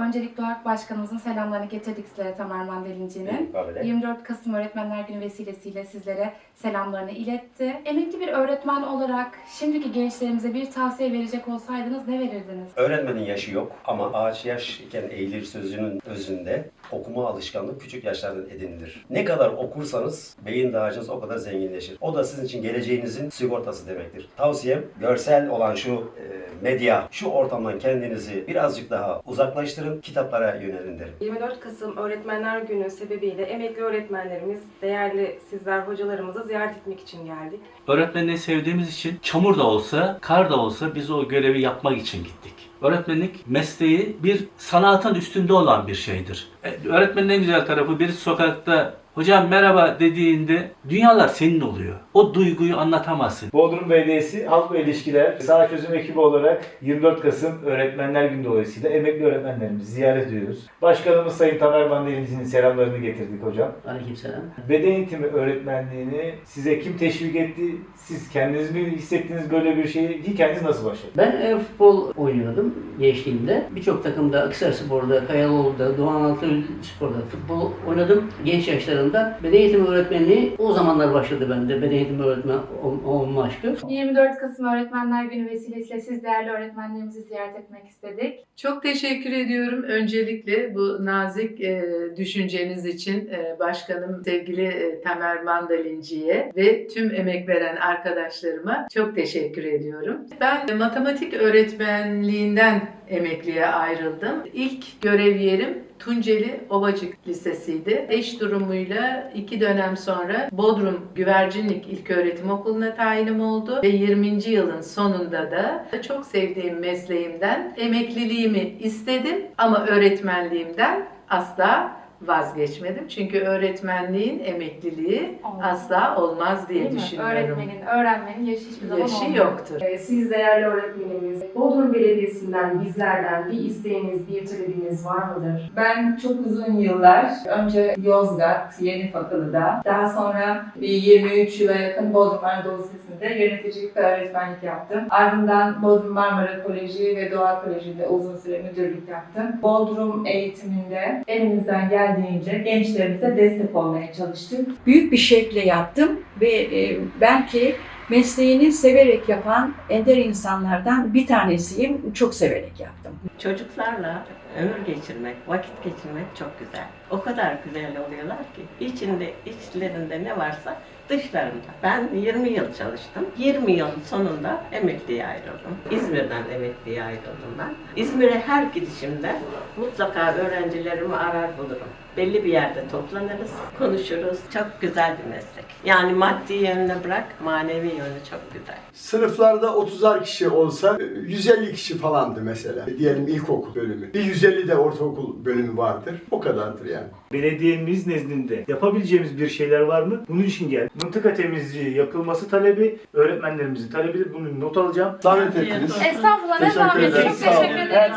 Öncelikle olarak başkanımızın selamlarını getirdik sizlere Tamer Mandelinci'nin. Kahvede. 24 Kasım Öğretmenler Günü vesilesiyle sizlere selamlarını iletti. Emekli bir öğretmen olarak şimdiki gençlerimize bir tavsiye verecek olsaydınız ne verirdiniz? Öğretmenin yaşı yok ama ağaç yaş iken eğilir sözünün özünde okuma alışkanlığı küçük yaşlardan edinilir. Ne kadar okursanız beyin dağarcığınız o kadar zenginleşir. O da sizin için geleceğinizin sigortası demektir. Tavsiyem görsel olan şu e, medya, şu ortamdan kendinizi birazcık daha uzaklaştırın, kitaplara yönelin derim. 24 Kasım Öğretmenler Günü sebebiyle emekli öğretmenlerimiz, değerli sizler hocalarımızı ziyaret etmek için geldik. Öğretmenliği sevdiğimiz için çamur da olsa, kar da olsa biz o görevi yapmak için gittik. Öğretmenlik mesleği bir sanatın üstünde olan bir şeydir. E, Öğretmenin en güzel tarafı bir sokakta hocam merhaba dediğinde dünyalar senin oluyor. O duyguyu anlatamazsın. Bodrum Belediyesi Halkla İlişkiler Sağ Çözüm Ekibi olarak 24 Kasım Öğretmenler Günü dolayısıyla emekli öğretmenlerimizi ziyaret ediyoruz. Başkanımız Sayın Tamer Bandelimizin selamlarını getirdik hocam. Aleykümselam. Beden eğitimi öğretmenliğini size kim teşvik etti? Siz kendiniz mi hissettiniz böyle bir şeyi? Hikayeniz nasıl başladı? Ben e, futbol oynuyordum gençliğimde. Birçok takımda, Akhisar Spor'da, Kayalıoğlu'da, Doğan Altıöl Spor'da futbol oynadım. Genç yaşlarımda beden eğitimi öğretmenliği o zamanlar başladı bende. Beden eğitimi öğretmen ol- olma aşkı. 24 Kasım Öğretmenler Günü vesilesiyle siz değerli öğretmenlerimizi ziyaret etmek istedik. Çok teşekkür ediyorum öncelikle bu nazik e, düşünceniz için e, başkanım sevgili e, Tamer Mandalinci'ye ve tüm emek veren arkadaşlarıma çok teşekkür ediyorum. Ben e, matematik öğretmenliğinden emekliye ayrıldım. İlk görev yerim Tunceli Ovacık Lisesi'ydi. Eş durumuyla iki dönem sonra Bodrum Güvercinlik İlköğretim Okulu'na tayinim oldu ve 20. yılın sonunda da çok sevdiğim mesleğimden emekliliğimi istedim ama öğretmenliğimden asla vazgeçmedim. Çünkü öğretmenliğin emekliliği Olmaz. asla olmaz diye Değil mi? düşünüyorum. Öğretmenin, öğrenmenin yaşı hiçbir zaman Yaşı yoktur. Ee, Siz değerli öğretmenimiz, Bodrum Belediyesi'nden, bizlerden bir isteğiniz, bir talebiniz var mıdır? Ben çok uzun yıllar önce Yozgat Yeni Fakılı'da daha sonra bir 23 yıla yakın Bodrum Anadolu Lisesi'nde yöneticilik ve öğretmenlik yaptım. Ardından Bodrum Marmara Koleji ve Doğa Koleji'nde uzun süre müdürlük yaptım. Bodrum eğitiminde elimizden geldiğince gençlerimize destek olmaya çalıştık. büyük bir şekle yaptım ve e, belki mesleğini severek yapan ender insanlardan bir tanesiyim. Çok severek yaptım. Çocuklarla ömür geçirmek, vakit geçirmek çok güzel. O kadar güzel oluyorlar ki içinde, içlerinde ne varsa dışlarında. Ben 20 yıl çalıştım. 20 yılın sonunda emekliye ayrıldım. İzmir'den emekliye ayrıldım ben. İzmir'e her gidişimde mutlaka öğrencilerimi arar bulurum. Belli bir yerde toplanırız, konuşuruz. Çok güzel bir meslek. Yani maddi yönüne bırak, manevi yönü çok güzel. Sınıflarda 30'ar kişi olsa 150 kişi falandı mesela. Diyelim ilkokul bölümü. Bir 150 de ortaokul bölümü vardır. O kadardır yani. Belediyemiz nezdinde yapabileceğimiz bir şeyler var mı? Bunun için gel. Mıntıka temizliği yapılması talebi, öğretmenlerimizin talebidir. Bunu not alacağım. Davet ettiniz. Estağfurullah ne Teşekkür zahmet. ederim. Çok Sağ olun. teşekkür ederim.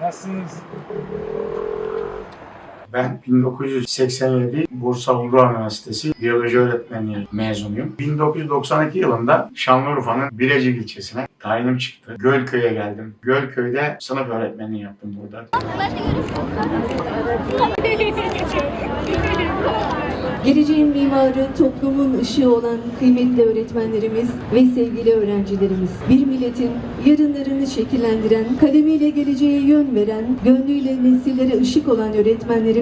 Nasılsınız? Ben 1987 Bursa Uludağ Üniversitesi Biyoloji Öğretmenliği mezunuyum. 1992 yılında Şanlıurfa'nın Bilecik ilçesine tayinim çıktı. Gölköy'e geldim. Gölköy'de sınıf öğretmenliği yaptım burada. Geleceğin mimarı, toplumun ışığı olan kıymetli öğretmenlerimiz ve sevgili öğrencilerimiz. Bir milletin yarınlarını şekillendiren, kalemiyle geleceğe yön veren, gönlüyle nesillere ışık olan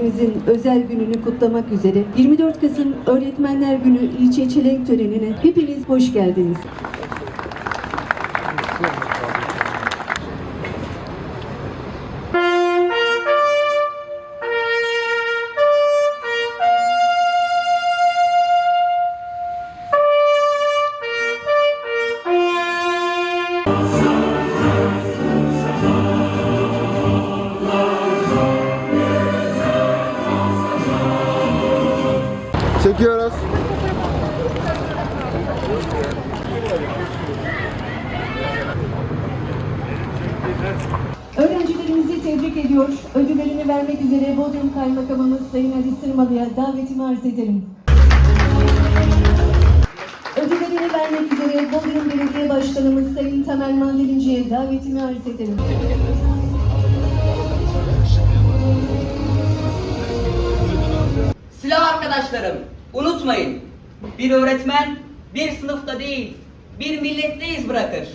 öğretmenlerimizin özel gününü kutlamak üzere 24 Kasım Öğretmenler Günü ilçe çelenk törenine hepiniz hoş geldiniz. Vermek üzere Bodrum Kaymakamımız Sayın Ali Sırmalı'ya davetimi arz ederim. Ödüllerini vermek üzere Bodrum Belediye Başkanımız Sayın Tamer Mandelinci'ye davetimi arz ederim. Silah arkadaşlarım, unutmayın. Bir öğretmen bir sınıfta değil, bir milletteyiz bırakır.